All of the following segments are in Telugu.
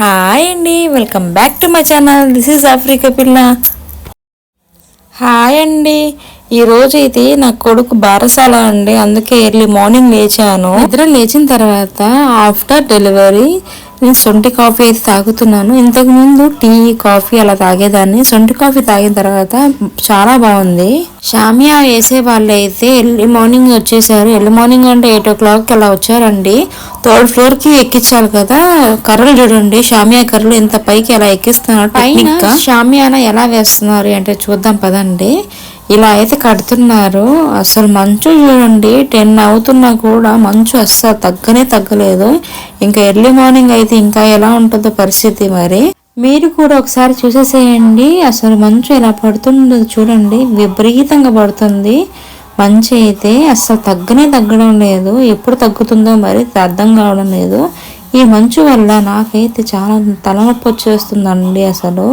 హాయ్ అండి welcome back to my channel. This is Africa పిల్ల హాయ్ అండి ఈ రోజు ఇది నా కొడుకు బారసాల అండి. అందుకే ఎర్లీ మార్నింగ్ లేచాను. నిద్ర లేచిన తర్వాత ఆఫ్టర్ డెలివరీ నేను సొంటి కాఫీ అయితే తాగుతున్నాను. ఇంతకు ముందు టీ కాఫీ అలా తాగేదాన్ని. సొంటి కాఫీ తాగిన తర్వాత చాలా బాగుంది. షామియా వేసే వాళ్ళు అయితే ఎర్లీ మార్నింగ్ వచ్చేసారు. ఎర్లీ మార్నింగ్ అంటే ఎయిట్ ఓ క్లాక్ అలా వచ్చారండి. థర్డ్ ఫ్లోర్కి ఎక్కించాలి కదా. కర్రలు చూడండి. షామియా కర్రలు ఎంత పైకి అలా ఎక్కిస్తున్నారు పైన షామియానా ఎలా వేస్తున్నారు అంటే చూద్దాం పదండి. ఇలా అయితే కడుతున్నారు. అసలు మంచు చూడండి టెన్ అవుతున్నా కూడా మంచు అస్సలు తగ్గనే తగ్గలేదు. ఇంకా ఎర్లీ మార్నింగ్ అయితే ఇంకా ఎలా ఉంటుందో పరిస్థితి మరి. మీరు కూడా ఒకసారి చూసేసేయండి. అసలు మంచు ఎలా పడుతుందో చూడండి. విపరీతంగా పడుతుంది. మంచి అయితే అస్సలు తగ్గనే తగ్గడం లేదు. ఎప్పుడు తగ్గుతుందో మరి అర్థం కావడం లేదు. ఈ మంచు వల్ల నాకైతే చాలా తలనొప్పి వచ్చేస్తుందండి అసలు.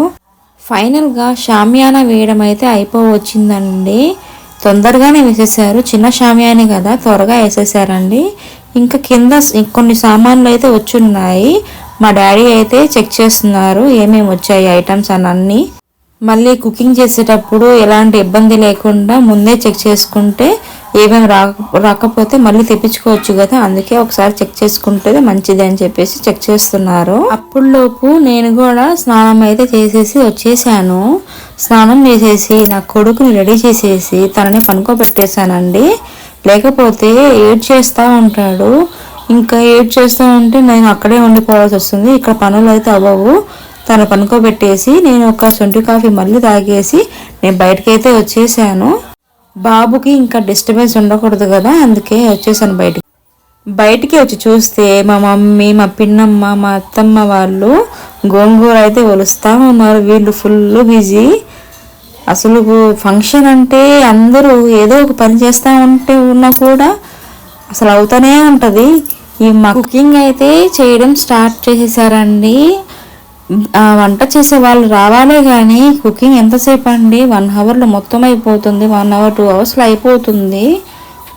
ఫైనల్గా షామియానా వేయడం అయితే అయిపోవచ్చిందండి. తొందరగానే వేసేసారు చిన్న షామియానే కదా త్వరగా వేసేసారండి ఇంకా కింద కొన్ని సామాన్లు అయితే వచ్చున్నాయి. మా డాడీ అయితే చెక్ చేస్తున్నారు ఏమేమి వచ్చాయి ఐటమ్స్ అని అన్నీ. మళ్ళీ కుకింగ్ చేసేటప్పుడు ఎలాంటి ఇబ్బంది లేకుండా ముందే చెక్ చేసుకుంటే ఏమేమి రా రాకపోతే మళ్ళీ తెప్పించుకోవచ్చు కదా అందుకే ఒకసారి చెక్ చేసుకుంటే మంచిది అని చెప్పేసి చెక్ చేస్తున్నారు. అప్పుడులోపు నేను కూడా స్నానం అయితే చేసేసి వచ్చేసాను. స్నానం చేసేసి నా కొడుకుని రెడీ చేసేసి తనని పనుకోబెట్టేశానండి. లేకపోతే ఏడ్ చేస్తూ ఉంటాడు. ఇంకా ఏడ్ చేస్తూ ఉంటే నేను అక్కడే ఉండిపోవాల్సి వస్తుంది. ఇక్కడ పనులు అయితే అవ్వవు. తను పనుకోబెట్టేసి నేను ఒక సొంటి కాఫీ మళ్ళీ తాగేసి నేను బయటకి అయితే వచ్చేసాను. బాబుకి ఇంకా డిస్టర్బెన్స్ ఉండకూడదు కదా అందుకే వచ్చేసాను బయటికి. బయటికి వచ్చి చూస్తే మా మమ్మీ మా పిన్నమ్మ మా అత్తమ్మ వాళ్ళు గోంగూర అయితే ఒలుస్తూ ఉన్నారు. వీళ్ళు ఫుల్ బిజీ అసలు ఫంక్షన్ అంటే అందరూ ఏదో ఒక పని చేస్తూ ఉంటే ఉన్నా కూడా అసలు అవుతూనే ఉంటుంది. ఈ మా కుకింగ్ అయితే చేయడం స్టార్ట్ చేసేసారండి. వంట చేసే వాళ్ళు రావాలే కానీ కుకింగ్ ఎంతసేపు అండి? వన్ అవర్లో మొత్తం అయిపోతుంది. వన్ అవర్ టూ అవర్స్లో అయిపోతుంది.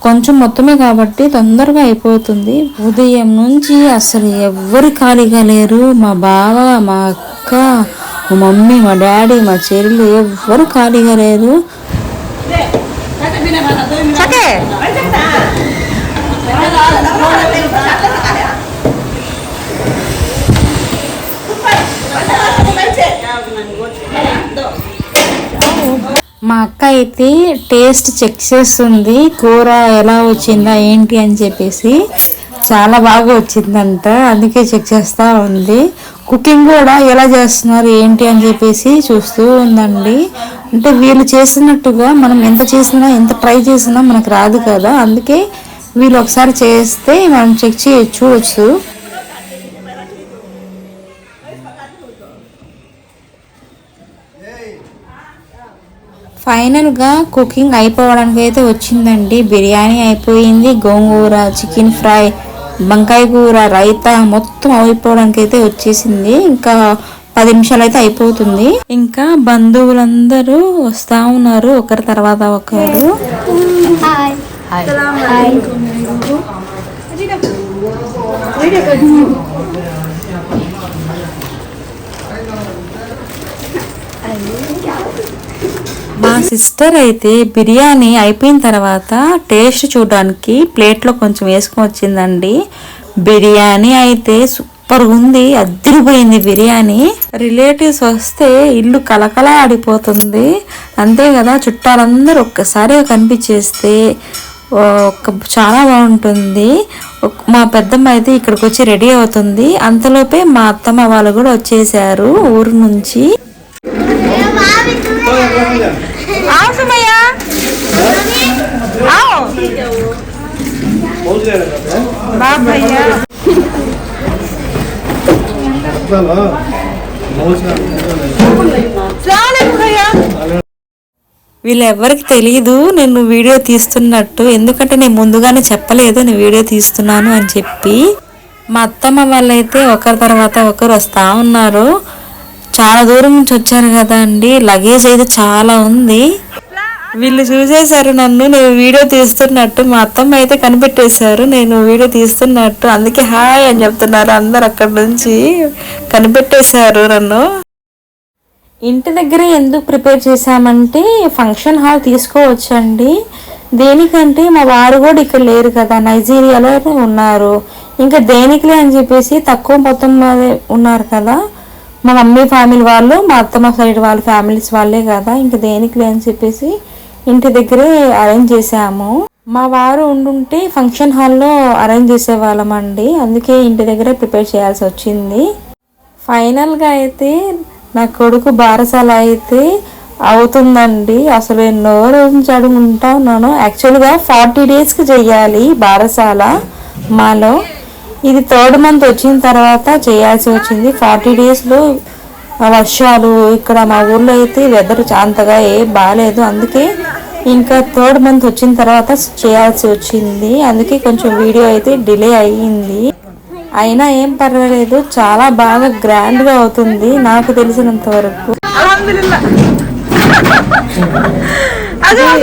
కొంచెం మొత్తమే కాబట్టి తొందరగా అయిపోతుంది. ఉదయం నుంచి అసలు ఎవ్వరు ఖాళీగా లేరు. మా బావ మా అక్క మా మమ్మీ మా డాడీ మా చెల్లి ఎవ్వరు ఖాళీగా లేరు. మా అక్క అయితే టేస్ట్ చెక్ చేస్తుంది కూర ఎలా వచ్చిందా ఏంటి అని చెప్పేసి. చాలా బాగా వచ్చిందంట అందుకే చెక్ చేస్తూ ఉంది. కుకింగ్ కూడా ఎలా చేస్తున్నారు ఏంటి అని చెప్పేసి చూస్తూ ఉందండి. అంటే వీళ్ళు చేసినట్టుగా మనం ఎంత చేసినా ఎంత ట్రై చేసినా మనకు రాదు కదా అందుకే వీళ్ళు ఒకసారి చేస్తే మనం చెక్ చేయ ఫైనల్గా కుకింగ్ అయిపోవడానికి అయితే వచ్చిందండి. బిర్యానీ అయిపోయింది. గోంగూర చికెన్ ఫ్రై వంకాయ కూర రైతా మొత్తం అయిపోవడానికి అయితే వచ్చేసింది. ఇంకా పది నిమిషాలు అయితే అయిపోతుంది. ఇంకా బంధువులందరూ వస్తూ ఉన్నారు. ఒకరి తర్వాత ఒకరు. సిస్టర్ అయితే బిర్యానీ అయిపోయిన తర్వాత టేస్ట్ చూడడానికి ప్లేట్లో కొంచెం వేసుకొని వచ్చిందండి. బిర్యానీ అయితే సూపర్ ఉంది అద్దరిపోయింది బిర్యానీ. రిలేటివ్స్ వస్తే ఇల్లు కలకల ఆడిపోతుంది. అంతే కదా చుట్టాలందరూ ఒక్కసారి కనిపించేస్తే ఒక చాలా బాగుంటుంది. మా పెద్దమ్మ అయితే ఇక్కడికి వచ్చి రెడీ అవుతుంది. అంతలోపే మా అత్తమ్మ వాళ్ళు కూడా వచ్చేసారు ఊరు నుంచి. आओ सुमैया आओ बाप भैया వీళ్ళెవ్వరికి తెలియదు నేను వీడియో తీస్తున్నట్టు ఎందుకంటే నేను ముందుగానే చెప్పలేదు నేను వీడియో తీస్తున్నాను అని చెప్పి మా అత్తమ్మ వాళ్ళైతే ఒకరి తర్వాత ఒకరు వస్తూ ఉన్నారు చాలా దూరం నుంచి వచ్చారు కదా అండి. లగేజ్ అయితే చాలా ఉంది. వీళ్ళు చూసేశారు నన్ను నేను వీడియో తీస్తున్నట్టు మా అత్తమ్మ అయితే కనిపెట్టేశారు. నేను వీడియో తీస్తున్నట్టు అందుకే హాయ్ అని చెప్తున్నారు అందరు అక్కడ నుంచి. కనిపెట్టేశారు నన్ను. ఇంటి దగ్గర ఎందుకు ప్రిపేర్ చేశామంటే ఫంక్షన్ హాల్ తీసుకోవచ్చండి. దేనికంటే మా వారు కూడా ఇక్కడ లేరు కదా నైజీరియాలోనే ఉన్నారు. ఇంకా దేనికిలే అని చెప్పేసి తక్కువ మొత్తం ఉన్నారు కదా. మా మమ్మీ ఫ్యామిలీ వాళ్ళు మా అత్తమ్మ సైడ్ వాళ్ళ ఫ్యామిలీస్ వాళ్ళే కదా ఇంకా దేనికి అని చెప్పేసి ఇంటి దగ్గరే అరేంజ్ చేసాము మా వారు ఉండుంటే ఫంక్షన్ హాల్లో అరేంజ్ చేసేవాళ్ళం అండి. అందుకే ఇంటి దగ్గరే ప్రిపేర్ చేయాల్సి వచ్చింది. ఫైనల్గా అయితే నా కొడుకు బారసాల అయితే అవుతుందండి. అసలు ఎన్నో రోజు అడుగుంటా ఉన్నాను. యాక్చువల్గా ఫార్టీ డేస్కి చెయ్యాలి బారసాల మాలో. ఇది థర్డ్ మంత్ వచ్చిన తర్వాత చేయాల్సి వచ్చింది. ఫార్టీ డేస్లో వర్షాలు ఇక్కడ మా ఊర్లో అయితే వెదర్ అంతగా ఏ బాగాలేదు అందుకే ఇంకా థర్డ్ మంత్ వచ్చిన తర్వాత చేయాల్సి వచ్చింది. అందుకే కొంచెం వీడియో అయితే డిలే అయ్యింది. అయినా ఏం పర్వాలేదు. చాలా బాగా గ్రాండ్గా అవుతుంది నాకు తెలిసినంత వరకు. चल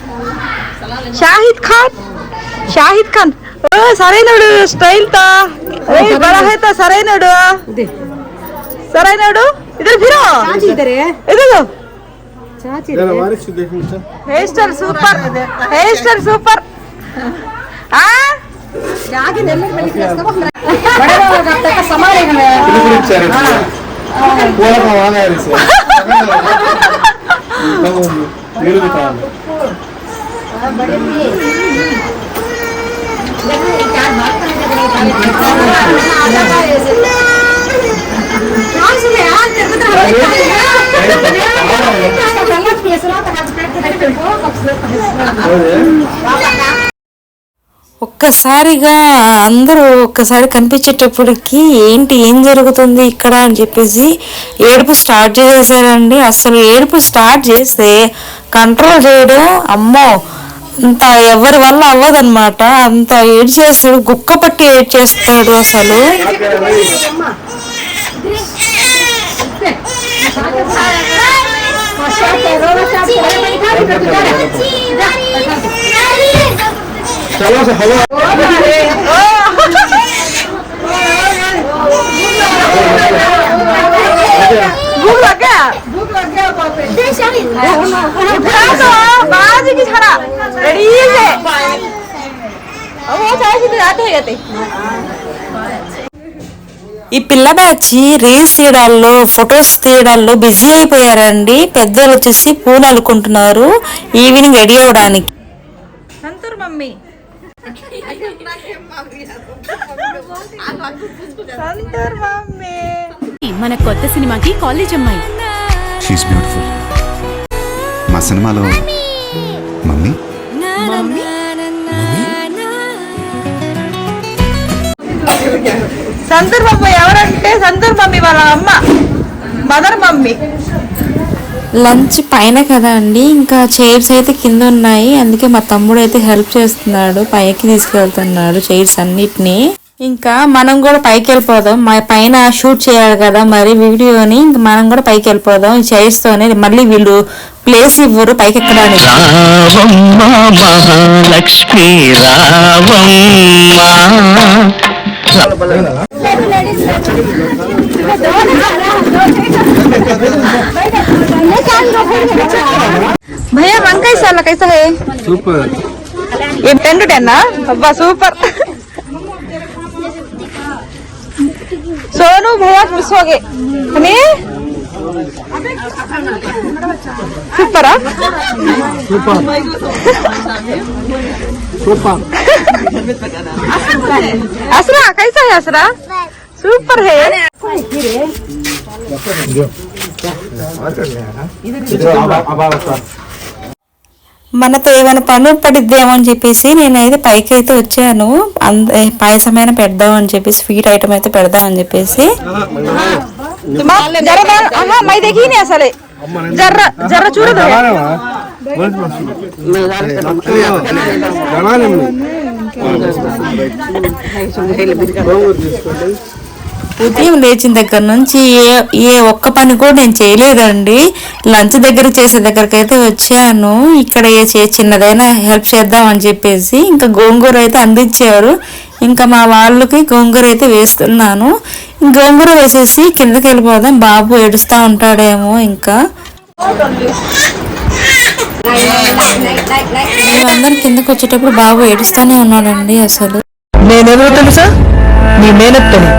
ಶಾಹಿದ್ ಖಾನ್? ಶಾಹಿದ್ ಖಾನ್. ಓ ಸರೈ ನೋಡು ಸ್ಟೈಲ್ ತಾ. ಬರಹತ ಸರೈ ನೋಡು. ಸರೈ ನೋಡು. ಇದ್ರ ಬಿರೋ? ಇದು hair style super hair style super ಆ? ఒక్కసారిగా అందరూ ఒక్కసారి కనిపించేటప్పటికి ఏంటి ఏం జరుగుతుంది ఇక్కడ అని చెప్పేసి ఏడుపు స్టార్ట్ చేసేసారండి. అసలు ఏడుపు స్టార్ట్ చేస్తే కంట్రోల్ చేయడం అమ్మో అంత ఎవరి వల్ల అవ్వదన్నమాట. అంత ఏడ్చేస్తాడు గుక్క పట్టి ఏడ్చేస్తాడు అసలు. चलो బాజుకి ছাড়া ఈ పిల్ల బ్యాచ్ రీల్స్ తీయడాల్లో ఫొటోస్ తీయడాల్లో బిజీ అయిపోయారండి. పెద్దలు వచ్చేసి పూలు అల్లుకుంటున్నారు. ఈవినింగ్ రెడీ అవడానికి సంతూర్ మమ్మీ. మన కొత్త సినిమాకి కాలేజ్ అమ్మాయి. షీస్ బ్యూటిఫుల్ మా సినిమాలో మమ్మీ? సంతూర్ మమ్మీ ఎవరంటే సంతూర్ మమ్మీ వాళ్ళ అమ్మ. Mother mummy. లంచ్ పైన కదా అండి. ఇంకా చైర్స్ అయితే కింద ఉన్నాయి. అందుకే మా తమ్ముడు అయితే హెల్ప్ చేస్తున్నాడు. పైకి తీసుకెళ్తున్నాడు చైర్స్ అన్నిటిని. ఇంకా మనం కూడా పైకి వెళ్ళిపోదాం. మా పైన షూట్ చేయాలి కదా మరి వీడియోని. ఇంకా మనం కూడా పైకి వెళ్ళిపోదాం. చైర్స్ తోనే మళ్ళీ వీళ్ళు ప్లేస్ ఇవ్వరు పైకి ఎక్కడానికి భయ్యా వంకాయ సార్ కైసా సూపర్. టెన్ టు అబ్బా సూపర్. दोनों बहुत मिस हो गए ಸೂಪರ್ ಸೂಪರ್ ಹಸರಾ ಕೈಸಾ ಹೈ ಹಸರಾ ಸೂಪರ್ ಹೈ ಇದು మనతో ఏమైనా పనులు పడిద్దేమో అని చెప్పేసి నేనైతే పైకి అయితే వచ్చాను. అంద పాయసమైన పెడదాం అని చెప్పి స్వీట్ ఐటమ్ అయితే పెడదాం అని చెప్పేసి. చూడదు. ఉదయం లేచిన దగ్గర నుంచి ఏ ఏ ఒక్క పని కూడా నేను చేయలేదండి. లంచ్ దగ్గర చేసే దగ్గరికి అయితే వచ్చాను. ఇక్కడ ఏ చిన్నదైనా హెల్ప్ చేద్దాం అని చెప్పేసి ఇంకా గోంగూర అయితే అందించారు. ఇంకా మా వాళ్ళకి గోంగూర అయితే వేస్తున్నాను. గోంగూర వేసేసి కిందకి వెళ్ళిపోదాం. బాబు ఏడుస్తూ ఉంటాడేమో ఇంకా. మేమందరం కిందకి వచ్చేటప్పుడు బాబు ఏడుస్తూనే ఉన్నాడండి అసలు. నేనెవరో తెలుసా? నీ మేనత్తని.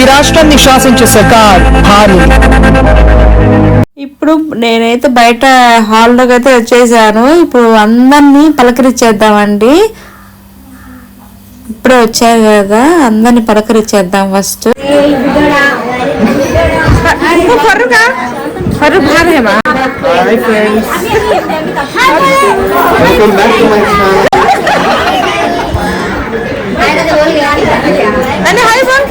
ఈ రాష్ట్రాన్ని శాసించే సర్కార్ భార్య ఇప్పుడు నేనైతే బయట హాల్లోకి అయితే వచ్చేసాను. ఇప్పుడు అందరినీ పలకరించేద్దామండి. ఇప్పుడే వచ్చారు కదా అందరినీ పలకరించేద్దాం ఫస్ట్. నన్ను హాయ్ బోల్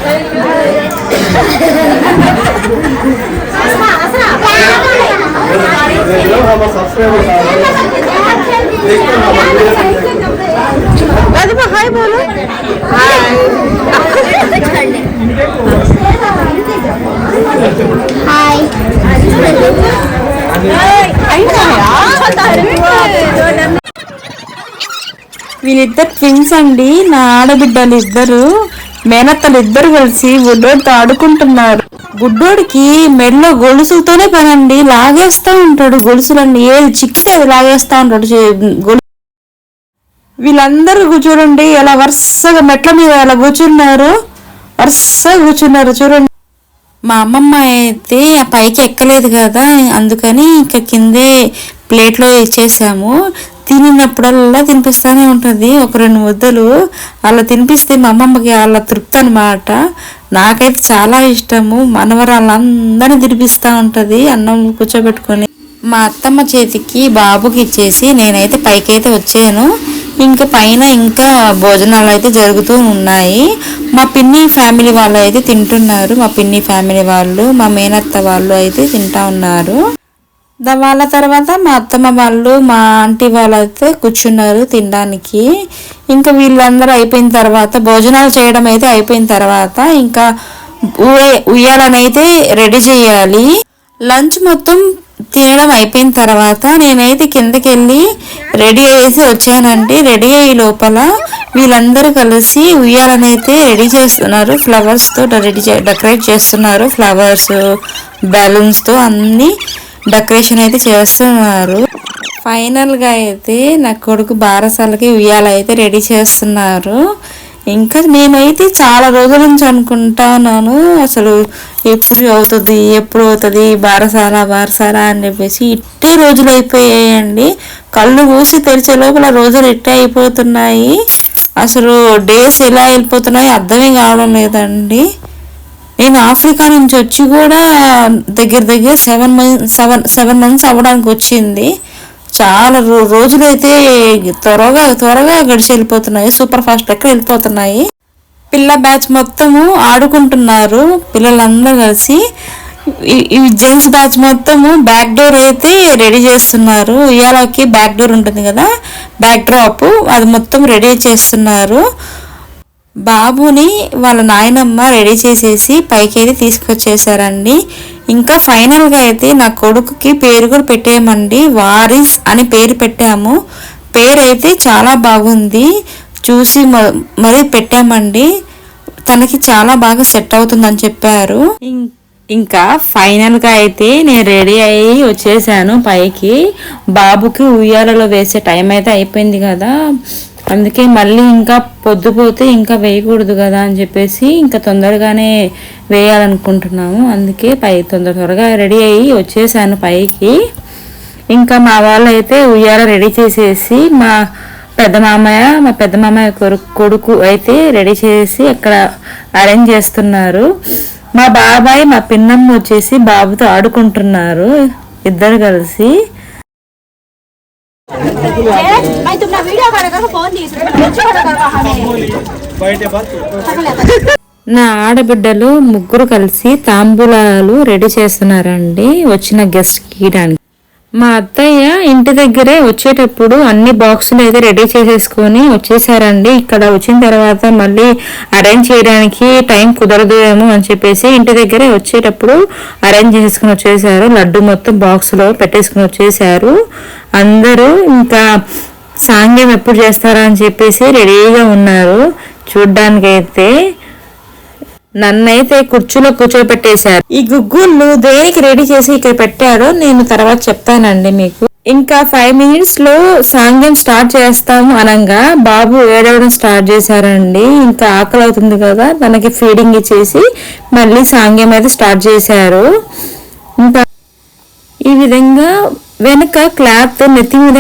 రాజుమా హాయ్ బోలు హాయ్ అయిందా వీళ్ళిద్దరు ట్విన్స్ అండి. నా ఆడబిడ్డలు ఇద్దరు మేనత్తలు ఇద్దరు కలిసి బుడ్డోడితో ఆడుకుంటున్నారు. బుడ్డోడికి మెడలో గొలుసుతోనే పనండి. లాగేస్తా ఉంటాడు. గొలుసులన్నీ ఏది చిక్కితే అది లాగేస్తా ఉంటాడు. చే- గొలుసు వీళ్ళందరూ చూడండి ఎలా వరుసగా మెట్ల మీద ఎలా కూర్చున్నారు. వరుసగా కూర్చున్నారు. చూడండి. మా అమ్మమ్మ అయితే ఆ పైకి ఎక్కలేదు కదా. అందుకని ఇంకా కిందే ప్లేట్లో ఇచ్చేసాము. తినినప్పుడల్లా తినిపిస్తూనే ఉంటుంది. ఒక రెండు ముద్దలు అలా తినిపిస్తే మా అమ్మమ్మకి అలా తృప్తి అనమాట నాకైతే చాలా ఇష్టము. మనవరాళ్ళందరినీ తినిపిస్తూ ఉంటుంది అన్నం కూర్చోబెట్టుకొని. మా అత్తమ్మ చేతికి బాబుకి ఇచ్చేసి నేనైతే పైకైతే వచ్చాను. ఇంకా పైన ఇంకా భోజనాలు అయితే జరుగుతూ ఉన్నాయి. మా పిన్ని ఫ్యామిలీ వాళ్ళు అయితే తింటున్నారు. మా పిన్ని ఫ్యామిలీ వాళ్ళు మా మేనత్త వాళ్ళు అయితే తింటా ఉన్నారు. వాళ్ళ తర్వాత మా అత్తమ్మ వాళ్ళు మా ఆంటీ వాళ్ళు అయితే కూర్చున్నారు తినడానికి. ఇంకా వీళ్ళందరూ అయిపోయిన తర్వాత భోజనాలు చేయడం అయితే అయిపోయిన తర్వాత ఇంకా ఉయ్యాలనైతే రెడీ చేయాలి. లంచ్ మొత్తం తినడం అయిపోయిన తర్వాత నేనైతే కిందకి వెళ్ళి రెడీ అయ్యేసి వచ్చానండి. రెడీ అయ్యే లోపల వీళ్ళందరూ కలిసి ఉయ్యాలనైతే రెడీ చేస్తున్నారు. ఫ్లవర్స్తో రెడీ డెకరేట్ చేస్తున్నారు. ఫ్లవర్స్ బెలూన్స్తో అన్నీ డెకరేషన్ అయితే చేస్తున్నారు. ఫైనల్గా అయితే నా కొడుకు బారసాలకి ఉయ్యాల అయితే రెడీ చేస్తున్నారు. ఇంకా నేనైతే చాలా రోజుల నుంచి అనుకుంటున్నాను అసలు ఎప్పుడు అవుతుంది ఎప్పుడు అవుతుంది బారసాల బారసాల అని చెప్పేసి ఇట్టే రోజులు అయిపోయాయండి. కళ్ళు మూసి తెరిచే లోపల రోజులు ఇట్టే అయిపోతున్నాయి. అసలు డేస్ ఎలా వెళ్ళిపోతున్నాయి అర్థమే కావడం లేదండి. నేను ఆఫ్రికా నుంచి వచ్చి కూడా దగ్గర దగ్గర seven months seven seven months అవ్వడానికి వచ్చింది. చాలా రో రోజులు అయితే త్వరగా త్వరగా గడిచి వెళ్ళిపోతున్నాయి. సూపర్ ఫాస్ట్ లెక్క వెళ్ళిపోతున్నాయి. పిల్ల బ్యాచ్ మొత్తము ఆడుకుంటున్నారు. పిల్లలందరూ కలిసి. ఈ- ఈ జెంట్స్ బ్యాచ్ మొత్తము బ్యాక్ డోర్ అయితే రెడీ చేస్తున్నారు. ఉయ్యాలకి బ్యాక్ డోర్ ఉంటుంది కదా బ్యాక్ డ్రాప్ అది మొత్తం రెడీ చేస్తున్నారు. బాబుని వాళ్ళ నాయనమ్మ రెడీ చేసేసి పైకి అయితే తీసుకొచ్చేసారండి. ఇంకా ఫైనల్గా అయితే నా కొడుకుకి పేరు కూడా పెట్టేయమండి వారిస్ అని పేరు పెట్టాము. పేరు అయితే చాలా బాగుంది. చూసి మ- మరీ పెట్టామండి. తనకి చాలా బాగా సెట్ అవుతుందని చెప్పారు. ఇంకా ఫైనల్గా అయితే నేను రెడీ అయ్యి వచ్చేసాను పైకి. బాబుకి ఉయ్యాలలో వేసే టైం అయితే అయిపోయింది కదా. అందుకే మళ్ళీ ఇంకా పొద్దుపోతే ఇంకా వేయకూడదు కదా అని చెప్పేసి ఇంకా తొందరగానే వేయాలనుకుంటున్నాము. అందుకే పై తొందర త్వరగా రెడీ అయ్యి వచ్చేసాను పైకి. ఇంకా మా వాళ్ళు అయితే ఉయ్యాల రెడీ చేసేసి మా పెద్ద మామయ్య మా పెద్ద మామయ్య కొడుకు కొడుకు అయితే రెడీ చేసి అక్కడ అరేంజ్ చేస్తున్నారు. మా బాబాయ్ మా పిన్నమ్మ వచ్చేసి బాబుతో ఆడుకుంటున్నారు. ఇద్దరు కలిసి. నా ఆడబిడ్డలు ముగ్గురు కలిసి తాంబూలాలు రెడీ చేస్తున్నారండి. వచ్చిన గెస్ట్ గీయడానికి మా అత్తయ్య ఇంటి దగ్గరే వచ్చేటప్పుడు అన్ని బాక్సులు అయితే రెడీ చేసేసుకొని వచ్చేసారండి. ఇక్కడ వచ్చిన తర్వాత మళ్ళీ అరేంజ్ చేయడానికి టైం కుదరదు ఏమో అని చెప్పేసి ఇంటి దగ్గరే వచ్చేటప్పుడు అరేంజ్ చేసుకుని వచ్చేసారు. లడ్డు మొత్తం బాక్స్లో పెట్టేసుకుని వచ్చేసారు. అందరూ ఇంకా సాంగ్యం ఎప్పుడు చేస్తారా అని చెప్పేసి రెడీగా ఉన్నారు. చూడ్డానికైతే నన్నైతే కుర్చీలో కూర్చోబెట్టేశారు ఈ గుగ్గుళ్ళు దేనికి రెడీ చేసి ఇక్కడ పెట్టారో నేను తర్వాత చెప్తానండి మీకు. ఇంకా ఫైవ్ మినిట్స్లో సాంగ్యం స్టార్ట్ చేస్తాము అనగా. బాబు ఏడవడం స్టార్ట్ చేశారండి. ఇంకా ఆకలి అవుతుంది కదా తనకి ఫీడింగ్ ఇచ్చేసి మళ్ళీ సాంగ్యం అయితే స్టార్ట్ చేశారు. ఇంకా ఈ విధంగా వెనుక క్లాత్ నెత్తి మీద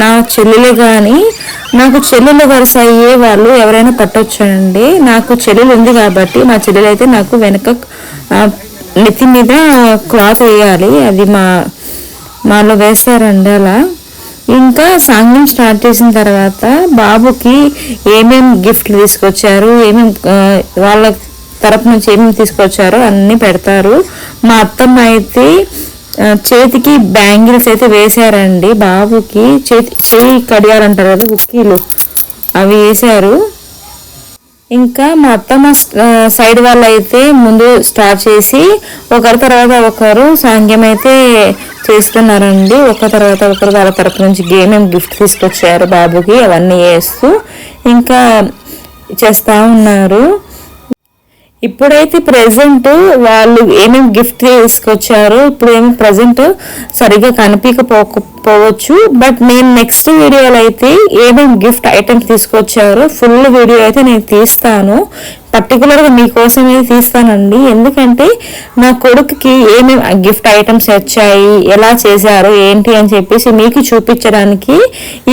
నా చెల్లెలు కానీ నాకు చెల్లెలు వరుస అయ్యే వాళ్ళు ఎవరైనా పట్టొచ్చండి. నాకు చెల్లెలు ఉంది కాబట్టి మా చెల్లెలు అయితే నాకు వెనక నెత్తి మీద క్లాత్ వేయాలి. అది మా మాలో వేస్తారండి అలా. ఇంకా సాంగ్యం స్టార్ట్ చేసిన తర్వాత బాబుకి ఏమేం గిఫ్ట్లు తీసుకొచ్చారు ఏమేం వాళ్ళ తరపు నుంచి ఏమేమి తీసుకొచ్చారో అన్నీ పెడతారు. మా అత్తమ్మ అయితే చేతికి బ్యాంగిల్స్ అయితే వేశారండి బాబుకి. చేతి చేయి కడియాలు అంటారు కదా ఉక్కీలు. అవి వేశారు. ఇంకా మా అత్తమ్మ సైడ్ వాళ్ళు అయితే ముందు స్టార్ట్ చేసి ఒకరి తర్వాత ఒకరు సాంగ్యం అయితే చేస్తున్నారండి. ఒక తర్వాత ఒకరు వాళ్ళ తరపు నుంచి ఏమేమి గిఫ్ట్ తీసుకొచ్చారు బాబుకి అవన్నీ వేస్తూ ఇంకా చేస్తూ ఉన్నారు. ఇప్పుడైతే ప్రజెంట్ వాళ్ళు ఏమేమి గిఫ్ట్ తీసుకొచ్చారో ఇప్పుడు ఏమి ప్రెసెంట్ సరిగా కనిపించకపోవచ్చు. బట్ నేను నెక్స్ట్ వీడియోలో అయితే ఏమేమి గిఫ్ట్ ఐటమ్స్ తీసుకొచ్చారో ఫుల్ వీడియో అయితే నేను తీస్తాను. పర్టికులర్గా మీకోసమే తీస్తానండి. ఎందుకంటే నా కొడుకుకి ఏమేమి గిఫ్ట్ ఐటమ్స్ వచ్చాయి ఎలా చేశారు ఏంటి అని చెప్పేసి మీకు చూపించడానికి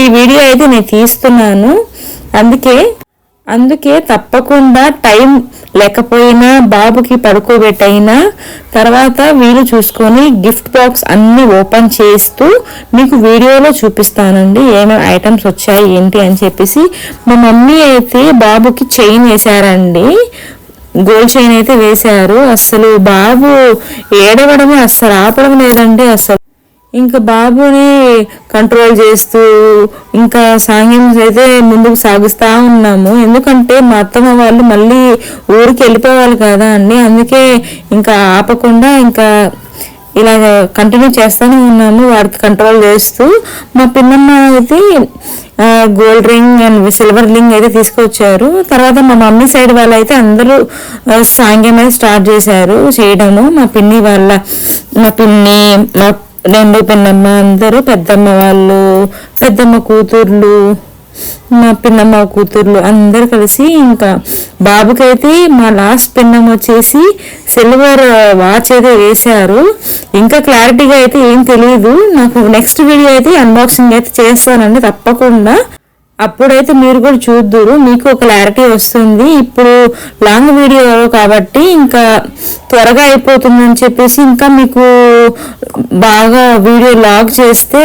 ఈ వీడియో అయితే నేను తీస్తున్నాను. అందుకే అందుకే తప్పకుండా టైం లేకపోయినా బాబుకి పడుకోబెట్టయినా తర్వాత వీలు చూసుకొని గిఫ్ట్ బాక్స్ అన్నీ ఓపెన్ చేస్తూ మీకు వీడియోలో చూపిస్తానండి. ఏమేమి ఐటమ్స్ వచ్చాయి ఏంటి అని చెప్పేసి మా మమ్మీ అయితే బాబుకి చైన్ వేశారండి. గోల్డ్ చైన్ అయితే వేశారు. అసలు బాబు ఏడవడమే అస్సలు ఆపడం లేదండి అసలు. ఇంకా బాబుని కంట్రోల్ చేస్తూ ఇంకా సాంగ్యం అయితే ముందుకు సాగిస్తూ ఉన్నాము. ఎందుకంటే మా అత్తమ్మ వాళ్ళు మళ్ళీ ఊరికి వెళ్ళిపోవాలి కదా అండి. అందుకే ఇంకా ఆపకుండా ఇంకా ఇలా కంటిన్యూ చేస్తూనే ఉన్నాము వాడికి కంట్రోల్ చేస్తూ. మా పిన్నమ్మ అయితే gold ring and silver ring అయితే తీసుకొచ్చారు. తర్వాత మా మమ్మీ సైడ్ వాళ్ళు అయితే అందరూ సాంగ్యం అయితే స్టార్ట్ చేశారు చేయడము. మా పిన్ని వాళ్ళ మా పిన్ని మా రెండు పిన్నమ్మ అందరూ పెద్దమ్మ వాళ్ళు పెద్దమ్మ కూతుర్లు మా పిన్నమ్మ కూతుర్లు అందరు కలిసి ఇంకా బాబుకైతే మా లాస్ట్ పిన్నమ్మ వచ్చేసి సిల్వర్ వాచ్ అయితే వేశారు. ఇంకా క్లారిటీగా అయితే ఏం తెలియదు నాకు నెక్స్ట్ వీడియో అయితే అన్బాక్సింగ్ అయితే చేస్తానండి తప్పకుండా. అప్పుడైతే మీరు కూడా చూద్దురు మీకు ఒక క్లారిటీ వస్తుంది. ఇప్పుడు లాంగ్ వీడియో కాబట్టి ఇంకా త్వరగా అయిపోతుందని చెప్పేసి ఇంకా మీకు బాగా వీడియో లాగ్ చేస్తే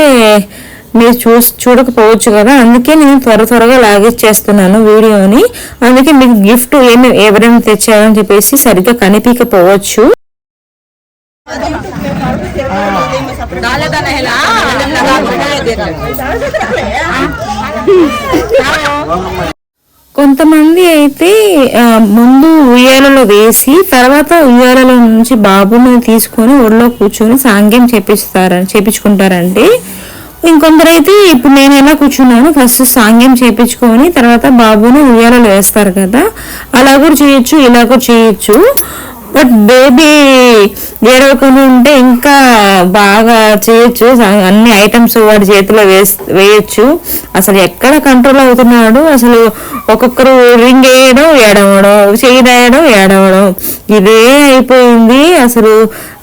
మీరు చూసి చూడకపోవచ్చు కదా. అందుకే నేను త్వర త్వరగా లాగేచ్చేస్తున్నాను వీడియోని అందుకే మీకు గిఫ్ట్ ఏమి ఎవరైనా తెచ్చారని చెప్పేసి సరిగ్గా కనిపించకపోవచ్చు. కొంతమంది అయితే ముందు ఉయ్యాలలో వేసి తర్వాత ఉయ్యాలలో నుంచి బాబుని తీసుకొని ఊళ్ళో కూర్చొని సాంగ్యం చేపిస్తారని చేపించుకుంటారండి ఇంకొందరైతే ఇప్పుడు నేను ఎలా కూర్చున్నాను ఫస్ట్ సాంగ్యం చేపించుకొని తర్వాత బాబుని ఉయ్యాలలో వేస్తారు కదా అలా కూడా చేయొచ్చు ఇలా కూడా చేయొచ్చు. బట్ బేబీ ఏడవకుండా ఉంటే ఇంకా బాగా చేయొచ్చు. అన్ని ఐటమ్స్ వాడి చేతిలో వేస్ వేయొచ్చు. అసలు ఎక్కడ కంట్రోల్ అవుతున్నాడు? అసలు ఒక్కొక్కరు రింగ్ వేయడం ఏడవడం చేయడం ఏడవడం. ఇదే అయిపోయింది. అసలు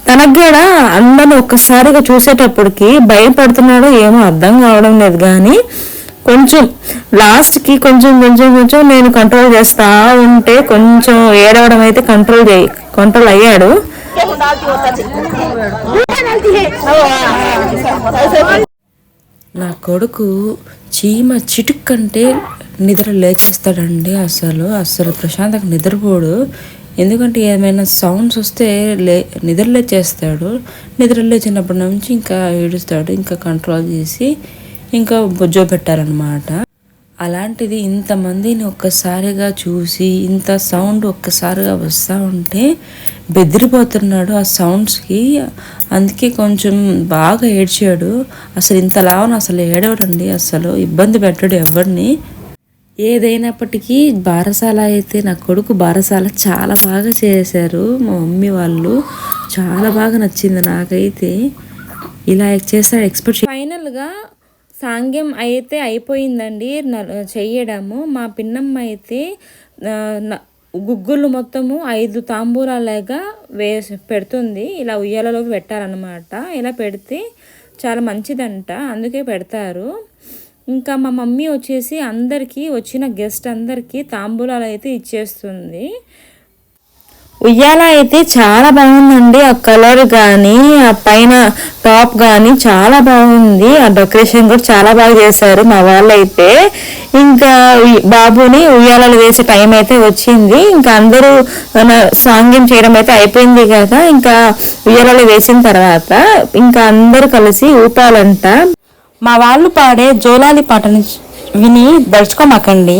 తనకు కూడా అందరిని ఒక్కసారిగా చూసేటప్పటికి భయపడుతున్నాడో ఏమో అర్థం కావడం లేదు కానీ కొంచెం లాస్ట్కి కొంచెం కొంచెం కొంచెం నేను కంట్రోల్ చేస్తా ఉంటే కొంచెం ఏడవడం అయితే కంట్రోల్ చేయి కంట్రోల్ అయ్యాడు. నా కొడుకు చీమ చిటుక్కంటే నిద్ర లేచేస్తాడండి అసలు అసలు ప్రశాంతంగా నిద్రపోడు. ఎందుకంటే ఏమైనా సౌండ్స్ వస్తే లే నిద్రలేచేస్తాడు నిద్రలేచినప్పటి నిద్ర లేచినప్పటి నుంచి ఇంకా ఏడుస్తాడు ఇంకా కంట్రోల్ చేసి ఇంకా బొజ్జో పెట్టారనమాట అలాంటిది ఇంతమందిని ఒక్కసారిగా చూసి ఇంత సౌండ్ ఒక్కసారిగా వస్తూ ఉంటే బెదిరిపోతున్నాడు ఆ సౌండ్స్కి. అందుకే కొంచెం బాగా ఏడ్చాడు. అసలు ఇంత ఇంతలావన అసలు ఏడవడండి అసలు ఇబ్బంది పెట్టడు ఎవరిని ఏదైనప్పటికీ బారసాల అయితే నా కొడుకు బారసాల చాలా బాగా చేశారు. మా మమ్మీ వాళ్ళు చాలా బాగా నచ్చింది నాకైతే. ఇలా చేస్తారు ఎక్స్పెక్ట్ ఫైనల్గా సాంగ్యం అయితే అయిపోయిందండి న- చెయ్యడము. మా పిన్నమ్మ అయితే గుగ్గులు మొత్తము ఐదు తాంబూరాలుగా వేసి పెడుతుంది. ఇలా ఉయ్యాలలోకి పెట్టారనమాట ఇలా పెడితే చాలా మంచిదంట. అందుకే పెడతారు. ఇంకా మా మమ్మీ వచ్చేసి అందరికీ వచ్చిన గెస్ట్ అందరికీ తాంబూలాలు అయితే ఇచ్చేస్తుంది. ఉయ్యాల అయితే చాలా బాగుందండి. ఆ కలర్ కానీ ఆ పైన టాప్ కానీ చాలా బాగుంది. ఆ డెకరేషన్ కూడా చాలా బాగా చేశారు మా వాళ్ళు అయితే ఇంకా బాబుని ఉయ్యాలలు వేసే టైం అయితే వచ్చింది. ఇంకా అందరూ మన సాంగ్యం చేయడం అయితే అయిపోయింది కదా. ఇంకా ఉయ్యాలలు వేసిన తర్వాత ఇంకా అందరూ కలిసి ఊపాలంట. మా వాళ్ళు పాడే జోలాలి పాటని విని దడుచుకోమాకండి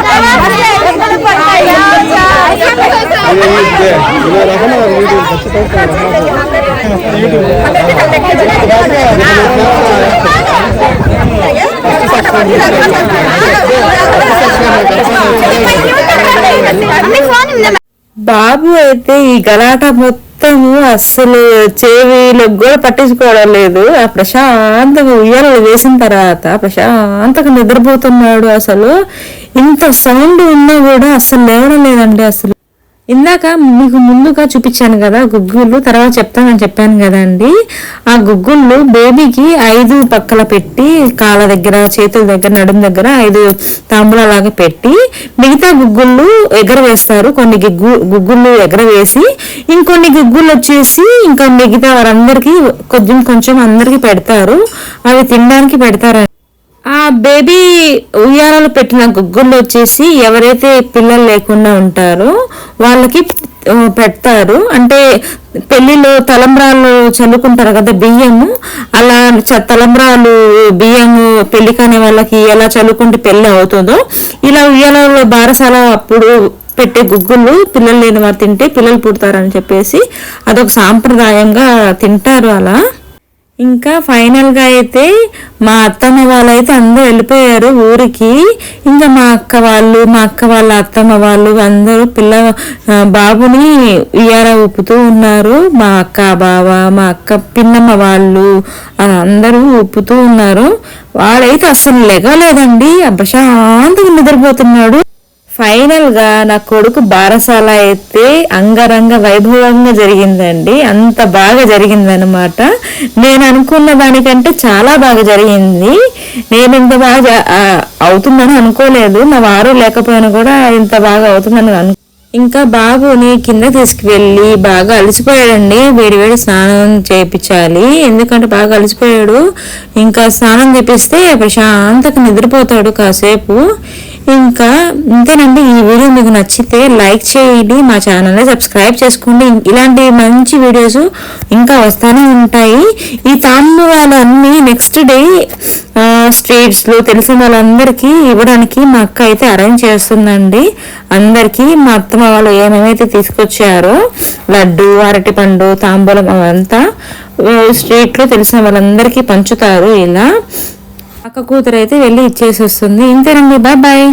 బాబు అయితే ఈ గలాట మొత్తము అస్సలు చెవిలకు కూడా పట్టించుకోవడం లేదు. ఆ ప్రశాంతంగా ఉయ్యాలలు వేసిన తర్వాత ప్రశాంతంగా నిద్రపోతున్నాడు అసలు. ఇంత సౌండ్ ఉన్నా కూడా అస్సలు లేవడం లేదండి అసలు ఇందాక మీకు ముందుగా చూపించాను కదా గుగ్గుళ్ళు తర్వాత చెప్తానని చెప్పాను కదండి. ఆ గుగ్గుళ్ళు బేబీకి ఐదు పక్కల పెట్టి కాళ్ళ దగ్గర చేతుల దగ్గర నడుం దగ్గర ఐదు తాంబూలాగా పెట్టి మిగతా గుగ్గుళ్ళు ఎగరవేస్తారు. కొన్ని గిగ్గు గుగ్గుళ్ళు ఎగరవేసి ఇంకొన్ని గుగ్గుళ్ళు వచ్చేసి ఇంకా మిగతా వారందరికీ కొంచెం కొంచెం అందరికీ పెడతారు. అవి తినడానికి పెడతారు ఆ బేబీ ఉయ్యాలలో పెట్టిన గుగ్గుల్లో వచ్చేసి ఎవరైతే పిల్లలు లేకుండా ఉంటారో వాళ్ళకి పెడతారు. అంటే పెళ్ళిలో తలంబ్రాలు చల్లుకుంటారు కదా బియ్యము. అలా చ- తలంబ్రాలు బియ్యము పెళ్ళి కాని వాళ్ళకి ఎలా చల్లుకుంటే పెళ్ళి అవుతుందో ఇలా ఉయ్యాలలో బారసాల అప్పుడు పెట్టే గుగ్గులు పిల్లలు లేని వారు తింటే పిల్లలు పుడతారని చెప్పేసి అదొక సాంప్రదాయంగా తింటారు అలా. ఇంకా ఫైనల్గా అయితే మా అత్తమ్మ వాళ్ళైతే అందరూ వెళ్ళిపోయారు ఊరికి. ఇంకా మా అక్క వాళ్ళు మా అక్క వాళ్ళ అత్తమ్మ వాళ్ళు అందరూ పిల్ల బాబుని ఉయ్యాల ఊపుతూ ఉన్నారు. మా అక్క బావ మా అక్క పిన్నమ్మ వాళ్ళు అందరూ ఊపుతూ ఉన్నారు. వాడైతే అస్సలు లెగలేదండి. ఆ శాంతంగా నిద్రపోతున్నాడు. ఫైనల్గా నా కొడుకు బారసాల అయితే అంగరంగ వైభవంగా జరిగిందండి. అంత బాగా జరిగిందనమాట నేను అనుకున్న దానికంటే చాలా బాగా జరిగింది. నేను ఇంత బాగా అవుతుందని అనుకోలేదు. మా వారు లేకపోయినా కూడా ఇంత బాగా అవుతుందని అను ఇంకా బాబుని కింద తీసుకువెళ్ళి బాగా అలసిపోయాడండి. వేడి వేడి స్నానం చేయించాలి ఎందుకంటే బాగా అలసిపోయాడు. ఇంకా స్నానం చేపిస్తే ప్రశాంతంగా నిద్రపోతాడు కాసేపు. ఇంకా ఇంతేనండి ఈ వీడియో మీకు నచ్చితే లైక్ చేయండి మా ఛానల్ని సబ్స్క్రైబ్ చేసుకోండి. ఇలాంటి మంచి వీడియోస్ ఇంకా వస్తూనే ఉంటాయి. ఈ తాంబూలాలు అన్ని నెక్స్ట్ డే స్ట్రీట్స్లో తెలిసిన వాళ్ళందరికీ ఇవ్వడానికి మా అక్క అయితే అరేంజ్ చేస్తుందండి. అందరికీ మా అత్తమ్మ వాళ్ళు ఏమేమైతే తీసుకొచ్చారో లడ్డు అరటిపండు తాంబూలం అవంతా స్ట్రీట్లో తెలిసిన వాళ్ళందరికీ పంచుతారు ఇలా. అక్క కూతురు అయితే వెళ్ళి ఇచ్చేసి వస్తుంది ఇంతేనండి బాయ్ బాయ్.